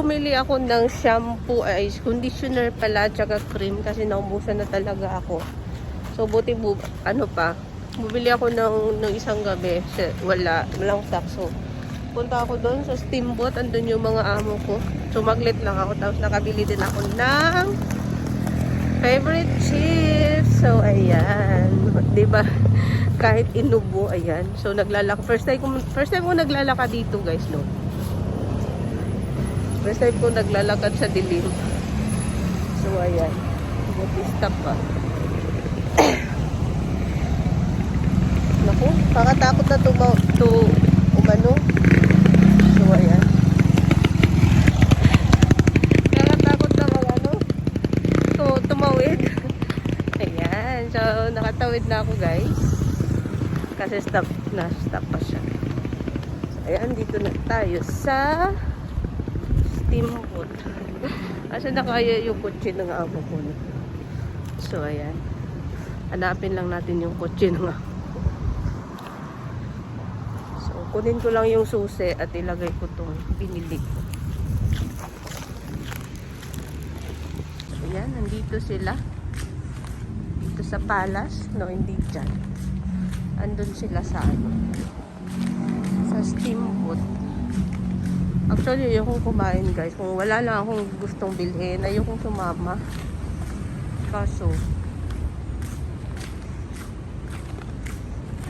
bumili ako ng shampoo, ay conditioner pala, tsaka cream kasi naubusan na talaga ako. So, buti bu ano pa, bumili ako ng, ng isang gabi, wala, walang stock. So, punta ako doon sa steamboat, andun yung mga amo ko. Sumaglit lang ako, tapos nakabili din ako ng favorite chips. So, ayan. ba Kahit inubo, ayan. So, naglalakad. First time ko, first time ko naglalakad dito, guys, no? First time ko naglalakad sa dilim. So, ayan. Buti stop pa. Naku, kakatakot na tumaw, to, umano. So, ayan. Kakatakot na mag, ano, to, tumawid. Ayan. So, nakatawid na ako, guys. Kasi stop na, stop pa siya. So, ayan, dito na tayo sa steamboat. Asa na kaya yung kotse ng amo ko. So, ayan. Hanapin lang natin yung kotse ng amo. So, kunin ko lang yung susi at ilagay ko itong binili ko. So, yan. Nandito sila. Dito sa palace. No, hindi dyan. Andun sila sa ano. Sa steamboat. Actually, ayokong kumain guys. Kung wala lang akong gustong bilhin, ayokong sumama. Kaso,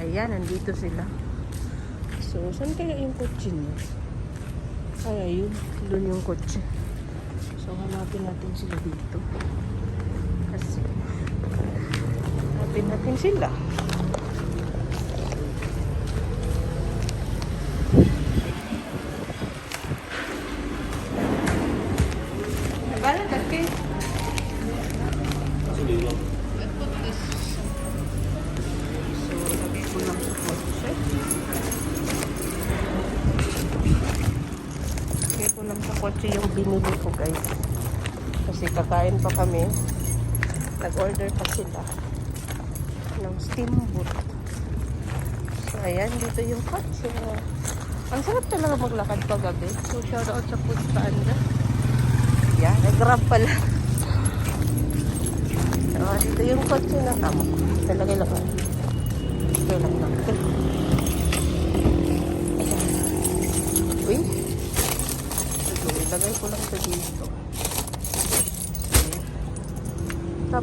ayan, nandito sila. So, saan kaya yung kotse niya? Ay, ayun. Doon yung kotse. So, hanapin natin sila dito. Kasi, hanapin natin sila. Kotse yung binili ko, guys. Kasi kakain pa kami. Nag-order pa sila ng steamboat. So, ayan, dito yung kotse. Ang sarap talaga maglakad pagabi. So, shout out sa food panda. Yan, nag-grab pala. So, dito yung kotse ng amo. Talaga lang. ah. Ito lang lang. Ito. Ayan. Uy. Ito, ilagay ko lang ito dito. Ayan.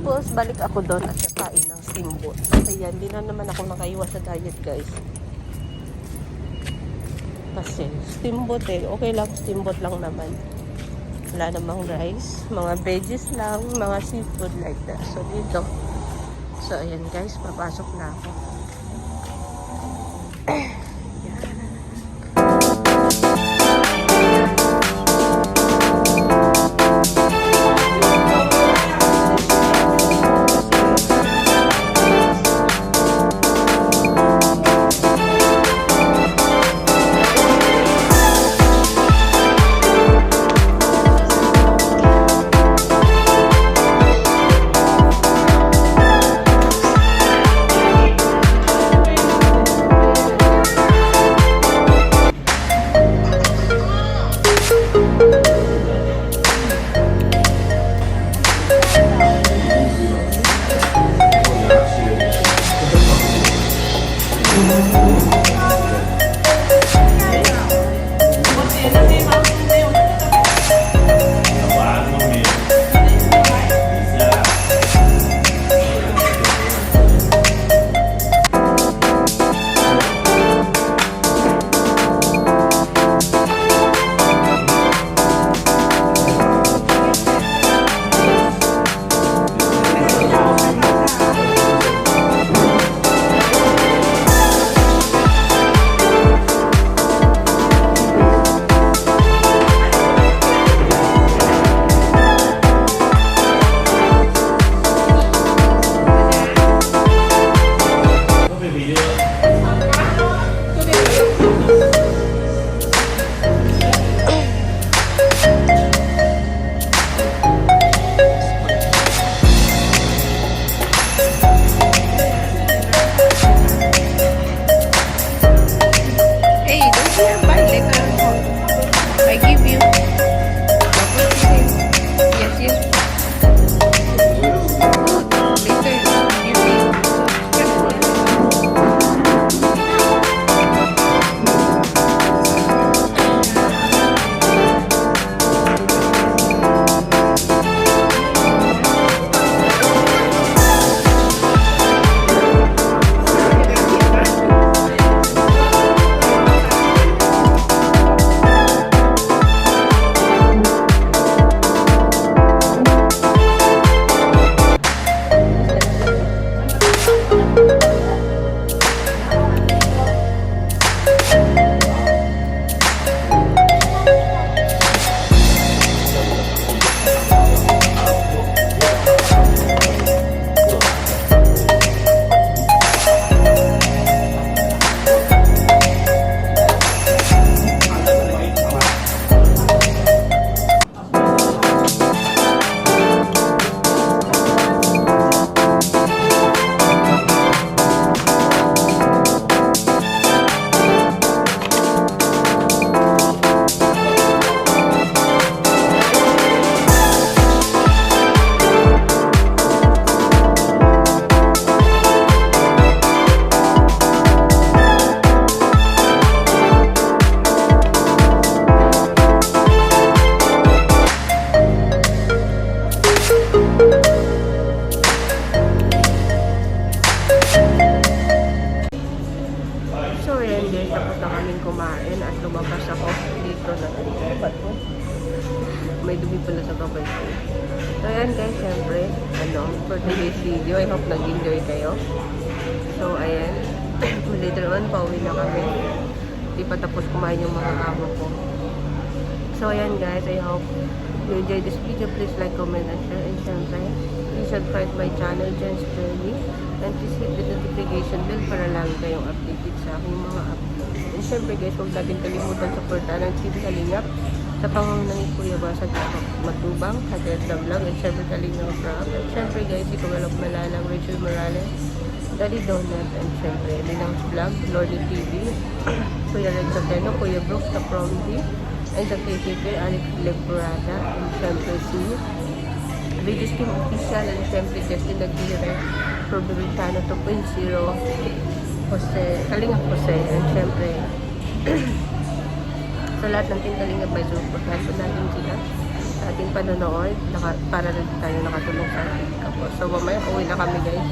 Tapos, balik ako doon at kakain ng steamboat. Ayan, di na naman ako nakaiwas sa diet, guys. Kasi, steamboat eh. Okay lang, steamboat lang naman. Wala namang rice. Mga veggies lang. Mga seafood like that. So, dito. So, ayan guys. Papasok na ako. So, ayan guys, syempre, ano, for today's video, I hope nag-enjoy kayo. So, ayan, later on, pauwi na kami. Di pa tapos kumain yung mga amo ko. So, ayan guys, I hope you enjoyed this video. Please like, comment, and share. And syempre, please subscribe my channel, Jen's Journey. And please hit the notification bell para lagi kayong updated sa aking mga upload. And syempre guys, huwag natin kalimutan supportan ang Team Kalingap sa pangunang ni Kuya Basag Matubang, Hated na Vlog, and syempre Kalingap Vlog. And syempre guys, ikaw alam malalang Rachel Morales, Daddy Donut, and syempre Linang's Vlog, Lordy TV, Kuya Red Soteno, Kuya Brooks, sa Prom D, and sa KKK, Alex Lemburada, and syempre si Video Stream Official, and syempre Justin Aguirre, Provinciano 2.0, Jose, Kalingap Jose, and syempre sa lahat ng Team Kalingap by supportan po natin sila sa ating panonood naka, para rin tayo nakatulong sa ating kapwa. So mamaya uwi na kami guys.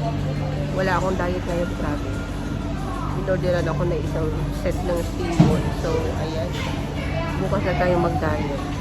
Wala akong diet ngayon, grabe. Inorderan ako na isang set ng steamboat. So ayan, bukas na tayo mag-diet.